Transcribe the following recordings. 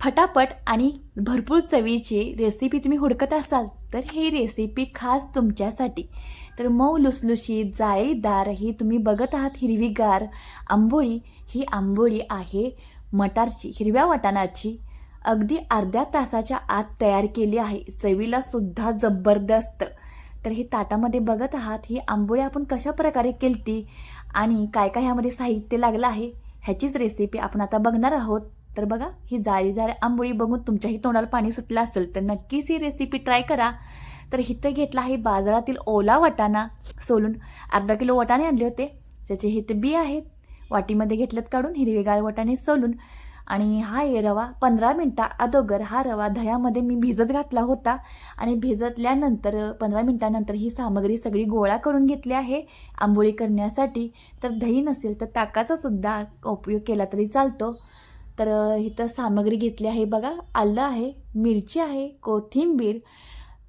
फटाफट आणि भरपूर चवीची रेसिपी तुम्ही हुडकत असाल तर ही रेसिपी खास तुमच्यासाठी. तर मऊ लुसलुशीत जाळीदार ही तुम्ही बघत आहात हिरवीगार आंबोळी. ही आंबोळी आहे मटारची हिरव्या वाटाणाची अगदी अर्ध्या तासाच्या आत तयार केली आहे. चवीला सुद्धा जबरदस्त. तर हे ताटामध्ये बघत आहात ही आंबोळी आपण कशा प्रकारे केलती आणि काय काय ह्यामध्ये साहित्य लागलं आहे ह्याचीच रेसिपी आपण आता बघणार आहोत. तर बघा ही जाळी जाळी आंबोळी बघून तुमच्याही तोंडाला पाणी सुटलं असेल तर नक्कीच ही रेसिपी ट्राय करा. तर इथं घेतला आहे बाजारातील ओला वाटाणा सोलून. अर्धा किलो वाटाणे आणले होते. त्याचे हे ते बी आहेत. वाटीमध्ये घेतलेत काढून हिरवेगार वाटाणे सोलून. आणि हा आहे रवा. पंधरा मिनटा अदोगर हा रवा दह्यामध्ये मी भिजत घातला होता. आणि भिजतल्यानंतर पंधरा मिनटानंतर ही सामग्री सगळी गोळा करून घेतली आहे आंबोळी करण्यासाठी. तर दही नसेल तर ताकाचा सुद्धा उपयोग केला तरी चालतो. तर इथं सामग्री घेतली आहे बघा. आलं आहे मिरची आहे कोथिंबीर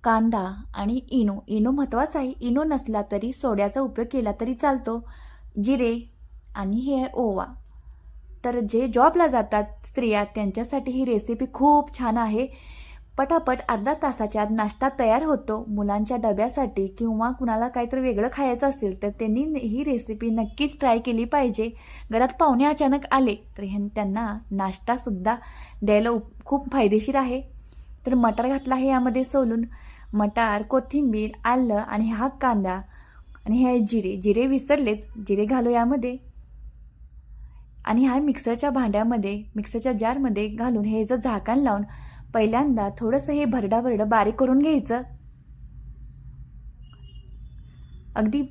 कांदा आणि इनो. इनो महत्त्वाचा आहे. इनो नसला तरी सोड्याचा उपयोग केला तरी चालतो. जिरे आणि हे आहे ओवा. तर जे जॉबला जातात स्त्रिया त्यांच्यासाठी ही रेसिपी खूप छान आहे. पटापट अर्धा तासाच्या आत नाश्ता तयार होतो. मुलांच्या डब्यासाठी किंवा कुणाला काहीतरी वेगळं खायचं असेल तर त्यांनी ही रेसिपी नक्कीच ट्राय केली पाहिजे. घरात पाहुणे अचानक आले तर हे त्यांना नाश्तासुद्धा द्यायला उप खूप फायदेशीर आहे. तर मटार घातला आहे यामध्ये सोलून. मटार कोथिंबीर आलं आणि हा कांदा आणि हे जिरे जिरे विसरलेच. जिरे घालू यामध्ये. आणि हा मिक्सरच्या भांड्यामध्ये मिक्सरच्या जारमध्ये घालून हे जर झाकण लावून पहिल्यांदा थोडंसं हे भरडाभरडं बारीक करून घ्यायचं. अगदी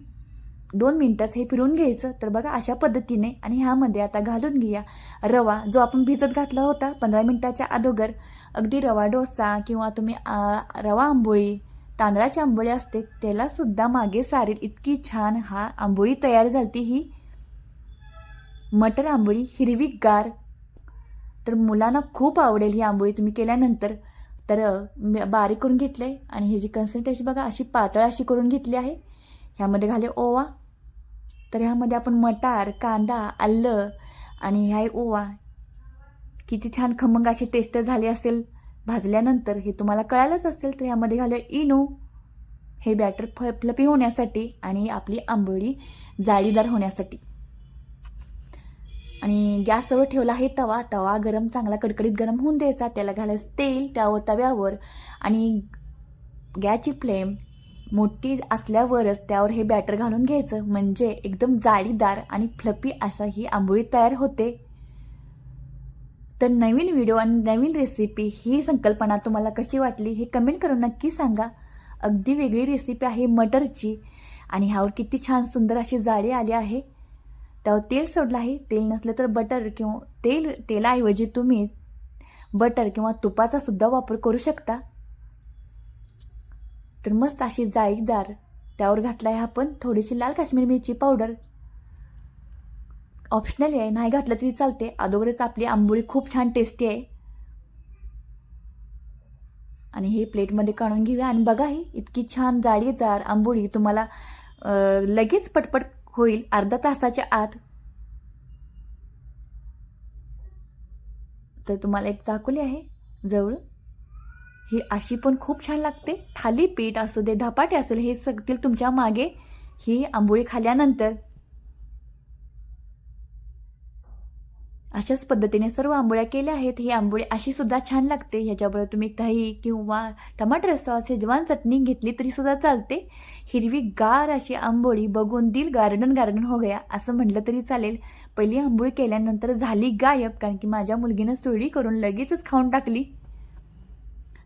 दोन मिनटास हे फिरून घ्यायचं. तर बघा अशा पद्धतीने आणि ह्यामध्ये आता घालून घेऊया रवा जो आपण भिजत घातला होता पंधरा मिनटाच्या अगोदर. अगदी रवा डोसा किंवा तुम्ही आ, रवा आंबोळी तांदळाची आंबोळी असते त्यालासुद्धा मागे सारेल. इतकी छान हा आंबोळी तयार झाली ही. मटर आंबोळी हिरवी गार तर मुलांना खूप आवडेल ही आंबोळी तुम्ही केल्यानंतर. तर मी बारीक करून घेतले आणि ह्याची कन्सिस्टन्सी बघा अशी पातळ अशी करून घेतली आहे. ह्यामध्ये घाले ओवा. तर ह्यामध्ये आपण मटार कांदा आलं आणि ह्या ओवा. किती छान खमंग अशी टेस्ट झाली असेल. भाजल्यानंतर हे तुम्हाला कळालंच असेल तर ह्यामध्ये घालूया इनो. हे बॅटर फ फ्लपी होण्यासाठी आणि आपली आंबोळी जाळीदार होण्यासाठी. आणि गॅसवर ठेवला आहे तवा तवा गरम चांगला कडकडीत गरम होऊन द्यायचा त्याला घालायचं तेल त्यावर तव्यावर आणि गॅसची फ्लेम मोठी असल्यावरच त्यावर हे बॅटर घालून घ्यायचं. म्हणजे एकदम जाळीदार आणि फ्लपी असा ही आंबोळी तयार होते. तर नवीन व्हिडिओ आणि नवीन रेसिपी ही संकल्पना तुम्हाला कशी वाटली हे कमेंट करून नक्की सांगा. अगदी वेगळी रेसिपी आहे मटरची आणि ह्यावर किती छान सुंदर अशी जाळी आली आहे. त्यावर तेल सोडलं आहे तेल नसलं तर बटर किंवा तेल तेलाऐवजी तुम्ही बटर किंवा तुपाचा सुद्धा वापर करू शकता. तर मस्त अशी जाळीदार त्यावर घातला आहे आपण थोडीशी लाल काश्मीरी मिरची पावडर. ऑप्शनल आहे नाही घातलं तरी चालते अगोदरच आपली आंबोळी खूप छान टेस्टी आहे. आणि हे प्लेटमध्ये काढून घेऊया. आणि बघा ही इतकी छान जाळीदार आंबोळी. तुम्हाला लगेच पटपट होईल अर्धा तासाच्या आत. तर तुम्हाला एक दाखवली आहे जवळ. ही अशी पण खूप छान लागते. थालीपीठ असू दे धपाटे असेल हे सगतील तुमच्या मागे ही आंबोळी खाल्यानंतर. अशाच पद्धतीने सर्व आंबोळ्या केल्या आहेत. ही आंबोळी अशी सुद्धा छान लागते. ह्याच्याबरोबर तुम्ही दही किंवा टमाटर सॉस शेजवान चटणी घेतली तरी सुद्धा चालते. हिरवी गार अशी आंबोळी बघून दिल गार्डन गार्डन हो गया असं म्हटलं तरी चालेल. पहिली आंबोळी केल्यानंतर झाली गायब कारण की माझ्या मुलगीनं सुरळी करून लगेचच खाऊन टाकली.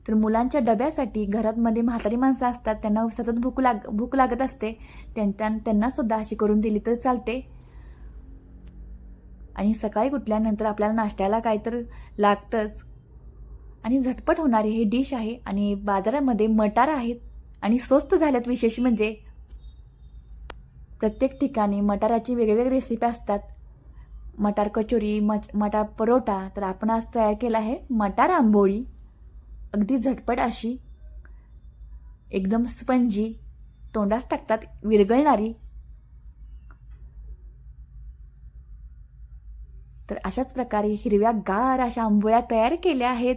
तर मुलांच्या डब्यासाठी घरातमध्ये म्हातारी माणसं असतात त्यांना सतत भूक लाग भूक लागत असते. त्यांना त्यांना सुद्धा अशी करून दिली तर चालते. आणि सकाळी उठल्यानंतर आपल्याला नाश्त्याला काय तर लागतंच. आणि झटपट होणारी हे डिश आहे आणि बाजारामध्ये मटार आहेत आणि स्वस्त झाल्यात विशेष म्हणजे. प्रत्येक ठिकाणी मटाराची वेगवेगळी रेसिपी असतात. मटार कचोरी मच मटार परोटा तर आपण आज तयार केला आहे मटार आंबोळी. अगदी झटपट अशी. एकदम स्पंजी. तोंडास टाकतात विरगळणारी तर अशाच प्रकारे हिरव्या गार अशा आंबोळ्या तयार केल्या आहेत.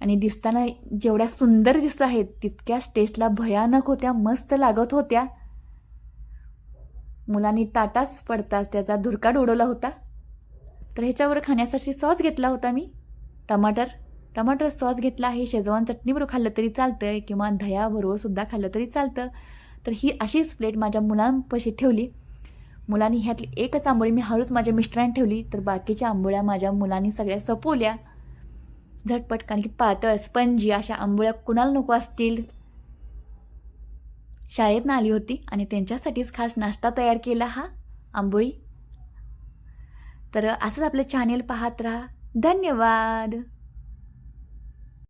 आणि दिसताना जेवढ्या सुंदर दिसत आहेत तितक्याच टेस्टला भयानक होत्या मस्त लागत होत्या. मुलांनी ताटाच पडताच त्याचा धुरकाट उडवला होता. तर ह्याच्यावर खाण्यासाठी सॉस घेतला होता मी. टमाटर. टमाटर सॉस घेतला आहे शेजवान चटणीबरोबर खाल्लं तरी चालतं किंवा दह्याबरोबर सुद्धा खाल्लं तरी चालतं. तर ही अशीच प्लेट माझ्या मुलांपाशी ठेवली. मुलांनी ह्यातली एकच आंबोळी मी हळूच माझ्या मिस्टरांनी ठेवली तर बाकीच्या आंबोळ्या माझ्या मुलांनी सगळ्या सपवल्या. झटपट कारण की पातळ स्पंजी अशा आंबोळ्या कुणाला नको असतील? शाळेतनं आली होती आणि त्यांच्यासाठीच खास नाश्ता तयार केला हा आंबोळी. तर असंच आपलं चॅनेल पाहत राहा. धन्यवाद!